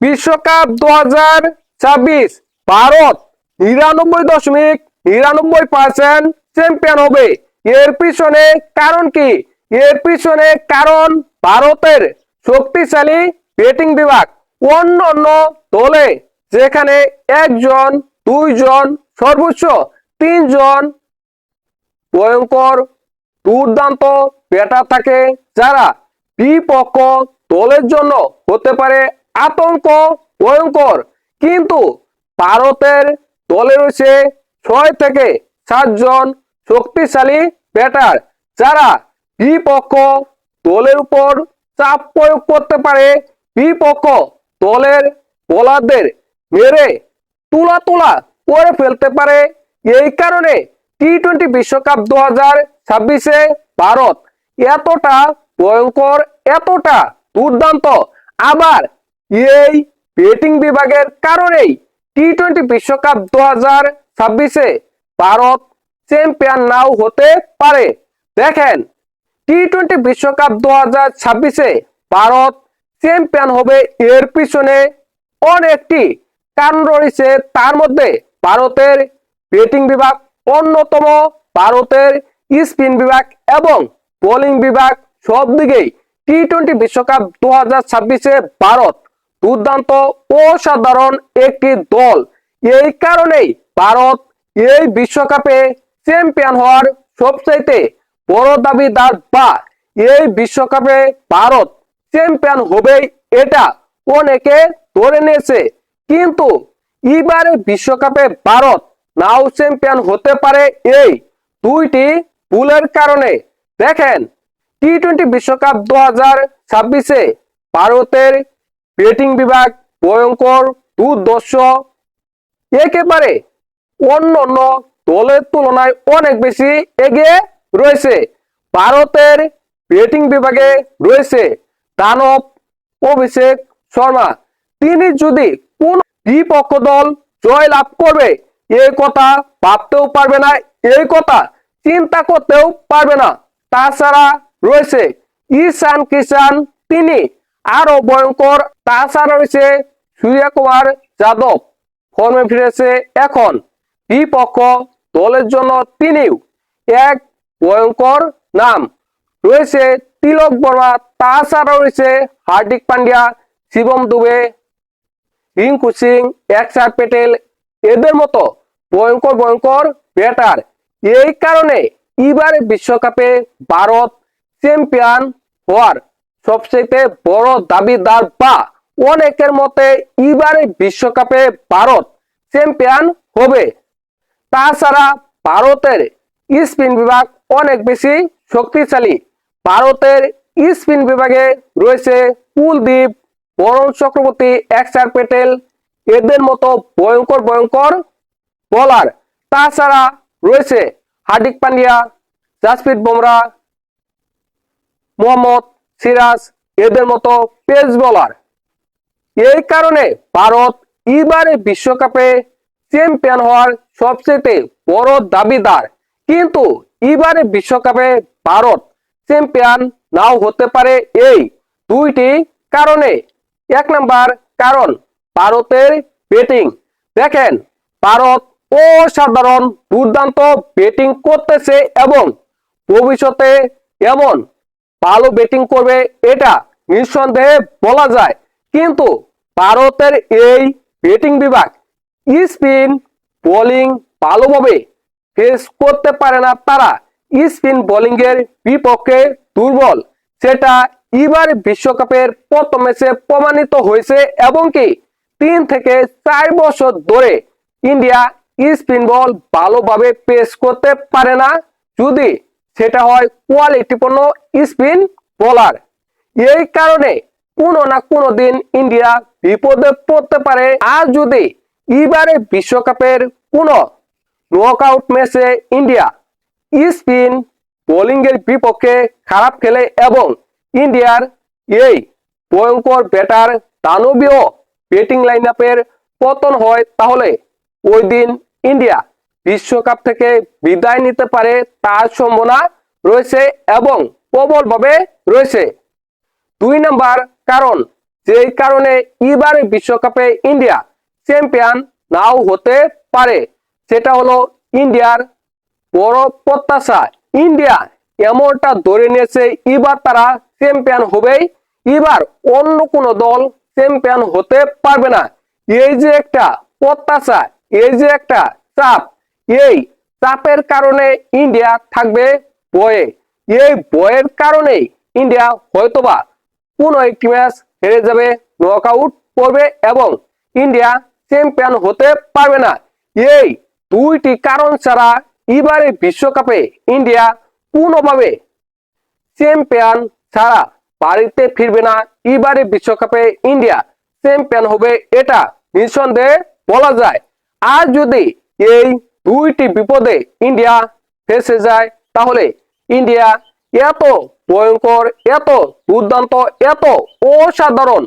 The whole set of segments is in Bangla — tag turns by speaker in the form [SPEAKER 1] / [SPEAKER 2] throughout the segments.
[SPEAKER 1] বিশ্বকাপ দু হাজার ছাব্বিশ, ভারত নিরানব্বই দশমিক নিরানব্বই পার্সেন্ট চ্যাম্পিয়ন হবে। এর পিছনে কারণ কি? এর পিছনে কারণ ভারতের শক্তিশালী ব্যাটিং বিভাগ অন্য অন্য দলে, যেখানে একজন, দুইজন সর্বোচ্চ, তিনজন ভয়ঙ্কর, দুর্দান্ত ব্যাটার থাকে যারা বিপক্ষ দলের জন্য হতে পারে আতঙ্ক, ভয়ঙ্কর। কিন্তু ভারতের দলে রয়েছে ছয় থেকে সাতজন শক্তিশালী ব্যাটার যারা বিপক্ষ দলের উপর চাপ প্রয়োগ করতে পারে, বিপক্ষ দলের বোলারদের মেরে তুলা তুলা করে ফেলতে পারে। এই কারণে টি টোয়েন্টি বিশ্বকাপ দু হাজার ছাব্বিশে ভারত এতটা ভয়ঙ্কর, এতটা দুর্দান্ত। আবার এই ব্যাটিং বিভাগের কারণেই টি টোয়েন্টি বিশ্বকাপ দু হাজার ছাব্বিশে ভারত চ্যাম্পিয়ন নাও হতে পারে। দেখেন টি টোয়েন্টি বিশ্বকাপ দু হাজার ছাব্বিশে ভারত চ্যাম্পিয়ন হবে এর পিছনে অনেকটি কারণ রয়েছে। তার মধ্যে ভারতের ব্যাটিং বিভাগ অন্যতম, ভারতের স্পিন বিভাগ এবং বোলিং বিভাগ সব দিকেই টি টোয়েন্টি বিশ্বকাপ দু হাজার ছাব্বিশে ভারত দুর্দান্ত অসাধারণ একটি দল। এই কারণেই ভারত এই বিশ্বকাপে চ্যাম্পিয়ন হওয়ার সবচাইতে বড় দাবিদার বা এই বিশ্বকাপে ভারত চ্যাম্পিয়ন হবেই এটা অনেকে ধরে নিয়েছে। কিন্তু এবারে বিশ্বকাপে ভারত নাও চ্যাম্পিয়ন হতে পারে এই দুইটি ভুলের কারণে। দেখেন, টি টোয়েন্টি বিশ্বকাপ দু হাজার ছাব্বিশে ভারতের ব্যাটিং বিভাগ ভয়ঙ্কর দুর্দর্শ একেবারে অন্য অন্য দলের তুলনায় অনেক বেশি এগিয়ে রয়েছে। ভারতের ব্যাটিং বিভাগে রয়েছে দানব অভিষেক শর্মা। তিনি যদি কোন বিপক্ষ দল জয় লাভ করবে এই কথা ভাবতেও পারবে না এই কথা চিন্তা করতেও পারবে না। তাছাড়া রয়েছে ঈশান কিষান তিনি আরও ভয়ঙ্কর। তাছাড়া রয়েছে সূর্য কুমার যাদব ফর্মে ফিরেছে এখন। বিপক্ষ দলের জন্য তিনিও এক ভয়ঙ্কর নাম। রয়েছে তিলক বর্মা, তাছাড়া রয়েছে হার্দিক পান্ডিয়া, শিবম দুবে, রিঙ্কু সিং একসার পেটেল। এদের মতো ভয়ঙ্কর ভয়ঙ্কর ব্যাটার। এই কারণে এবারে বিশ্বকাপে ভারত চ্যাম্পিয়ন হওয়ার সবচেয়ে বড় দাবিদার বা অনেকের মতে এবারে বিশ্বকাপে ভারত চ্যাম্পিয়ন হবে। তাছাড়া ভারতের স্পিন বিভাগ অনেক বেশি শক্তিশালী। ভারতের স্পিন বিভাগে রয়েছে কুলদীপ, বরুণ চক্রবর্তী এক্সার পেটেল, এদের মতো ভয়ঙ্কর ভয়ঙ্কর বলার তাছাড়া রয়েছে হার্দিক পান্ডিয়া, জাসপ্রীত বুমরা, মোহাম্মদ সিরাজ, এদের মতো পেস বোলার। এই কারণে ভারত এবারে বিশ্বকাপে চ্যাম্পিয়ন হওয়ার সবচেয়ে বড় দাবিদার। কিন্তু এবারে বিশ্বকাপে ভারত চ্যাম্পিয়ন নাও হতে পারে এই দুইটি কারণে। এক নাম্বার কারণ, ভারতের ব্যাটিং দেখেন, ভারত অসাধারণ দুর্দান্ত ব্যাটিং করতেছে এবং ভবিষ্যতে এমন ভালো ব্যাটিং করবে, এটা নিঃসন্দেহে বলা যায়। কিন্তু ভারতের এই ব্যাটিং বিভাগ স্পিন বোলিং ভালোভাবে ফেস করতে পারে না তারা। স্পিন বোলিং এর বিপক্ষে দুর্বল। সেটা এবার বিশ্বকাপের প্রথম ম্যাচে প্রমাণিত হয়েছে এবং কি তিন থেকে চার বছর ধরে ইন্ডিয়া স্পিন বল ভালোভাবে পেস করতে পারে না। যদি সেটা হয় কোয়ালিটিপূর্ণ স্পিন বোলার এই কারণে কোনো না কোনো দিন ইন্ডিয়া বিপদে পড়তে পারে। আর যদি এবারে বিশ্বকাপের কোনো নকআউট ম্যাচে ইন্ডিয়া স্পিন বোলিংয়ের বিপক্ষে খারাপ খেলে এবং ইন্ডিয়ার এই ভয়ঙ্কর ব্যাটার দানবীয় ব্যাটিং লাইন আপের পতন হয়, তাহলে ওই দিন ইন্ডিয়া বিশ্বকাপ থেকে বিদায় নিতে পারে তার সম্ভাবনা রয়েছে এবং প্রবলভাবে রয়েছে। দুই নাম্বার কারণ, যেই কারণে এবারে বিশ্বকাপে ইন্ডিয়া চ্যাম্পিয়ন নাও হতে পারে, সেটা হলো ইন্ডিয়ার বড় প্রত্যাশা। ইন্ডিয়া এমনটা ধরে নিয়েছে, এবার তারা চ্যাম্পিয়ন হবেই, এবার অন্য কোনো দল চ্যাম্পিয়ন হতে পারবে না। এই যে একটা প্রত্যাশা, এই যে একটা চাপ এই চাপের কারণে ইন্ডিয়া থাকবে বয়ে। এই বয়ের কারণে ইন্ডিয়া হয়তোবা কোন একটি ম্যাচ হেরে যাবে নক আউট করবে এবং ইন্ডিয়া চ্যাম্পিয়ন হতে পারবে না। এই দুইটি কারণ ছাড়া এবারে বিশ্বকাপে ইন্ডিয়া কোনোভাবে চ্যাম্পিয়ন ছাড়া বাড়িতে ফিরবে না। এবারে বিশ্বকাপে ইন্ডিয়া চ্যাম্পিয়ন হবে এটা নিঃসন্দেহে বলা যায়। আর যদি এই দুইটি বিপদে ইন্ডিয়া ফেসে যায়। তাহলে ইন্ডিয়া এত ভয়ঙ্কর, এত দুর্দান্ত, এত অসাধারণ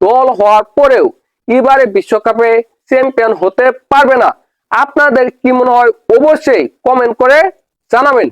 [SPEAKER 1] দল হওয়ার পরেও এবারে বিশ্বকাপে চ্যাম্পিয়ন হতে পারবে না। আপনাদের কি মনে হয়? অবশ্যই কমেন্ট করে জানাবেন।